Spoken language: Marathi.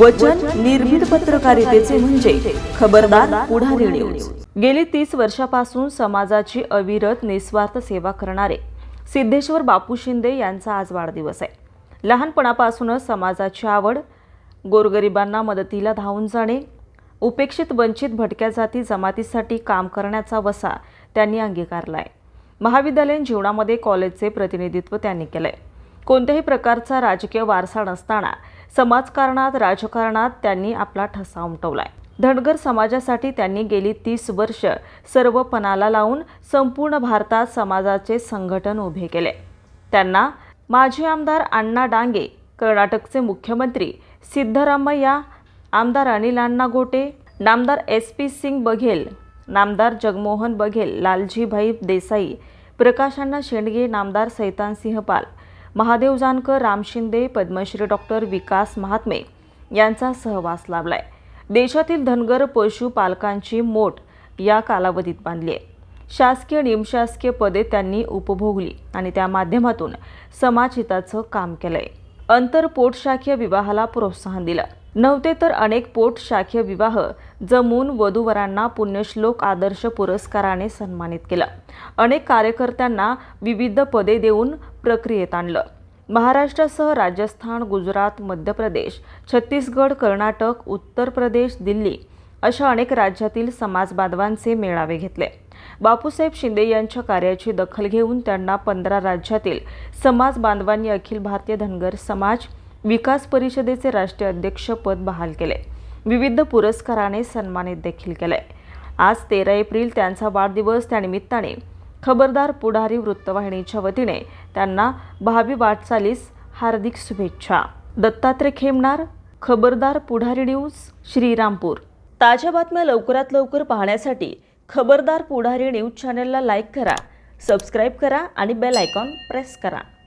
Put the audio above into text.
वचन निर्भीड पत्रकारितेचे म्हणजे खबरदार पुढारी न्यूज गेली तीस वर्षापासून समाजाची अविरत निस्वार्थ सेवा करणारे सिद्धेश्वर बापू शिंदे यांचा आज वाढदिवस आहे. लहानपणापासूनच समाजाची आवड गोरगरिबांना मदतीला धावून जाणे उपेक्षित वंचित भटक्या जाती जमातीसाठी काम करण्याचा वसा त्यांनी अंगीकारला आहे महाविद्यालयीन जीवनामध्ये कॉलेजचे प्रतिनिधित्व त्यांनी केलंय. कोणत्याही प्रकारचा राजकीय वारसा नसताना समाजकारणात राजकारणात त्यांनी आपला ठसा उमटवलाय. धनगर समाजासाठी त्यांनी गेली तीस वर्ष सर्व पणाला लावून संपूर्ण भारतात समाजाचे संघटन उभे केले. त्यांना माजी आमदार अण्णा डांगे कर्नाटकचे मुख्यमंत्री सिद्धरामय्या आमदार अनिल अण्णा गोटे नामदार एस पी सिंग बघेल नामदार जगमोहन बघेल लालजीभाई देसाई प्रकाशांना शेंडगे नामदार सैतानसिंह पाल महादेव जानकर राम शिंदे पद्मश्री डॉक्टर विकास महात्मे यांचा सहवास लाभलाय. देशातील धनगर पशुपालकांची मोठ या कालावधीत बांधली आहे. शासकीय निमशासकीय पदे त्यांनी उपभोगली आणि त्या माध्यमातून समाजहिताचं काम केलंय. अंतर पोटशाखीय विवाहाला प्रोत्साहन दिलं. नव्हते तर अनेक पोटशाखीय विवाह जमून वधूवरांना पुण्यश्लोक आदर्श पुरस्काराने सन्मानित केलं. अनेक कार्यकर्त्यांना विविध पदे देऊन प्रक्रियेत आणलं. महाराष्ट्रासह राजस्थान गुजरात मध्य प्रदेश छत्तीसगड कर्नाटक उत्तर प्रदेश दिल्ली अशा अनेक राज्यातील समाजबांधवांचे मेळावे घेतले. बापूसाहेब शिंदे यांच्या कार्याची दखल घेऊन त्यांना पंधरा राज्यातील समाज बांधवांनी अखिल भारतीय धनगर समाज विकास परिषदेचे राष्ट्रीय अध्यक्षपद बहाल केले. विविध पुरस्काराने सन्मानित देखील केले. आज तेरा एप्रिल त्यांचा वाढदिवस. त्यानिमित्ताने खबरदार पुढारी वृत्तवाहिनीच्या वतीने त्यांना भावी वाटचालीस हार्दिक शुभेच्छा. दत्तात्रय खेमणार खबरदार पुढारी न्यूज श्रीरामपूर. ताज्या बातम्या लवकरात लवकर पाहण्यासाठी खबरदार पुढारी न्यूज चॅनलला लाईक करा सबस्क्राईब करा आणि बेल आयकॉन प्रेस करा.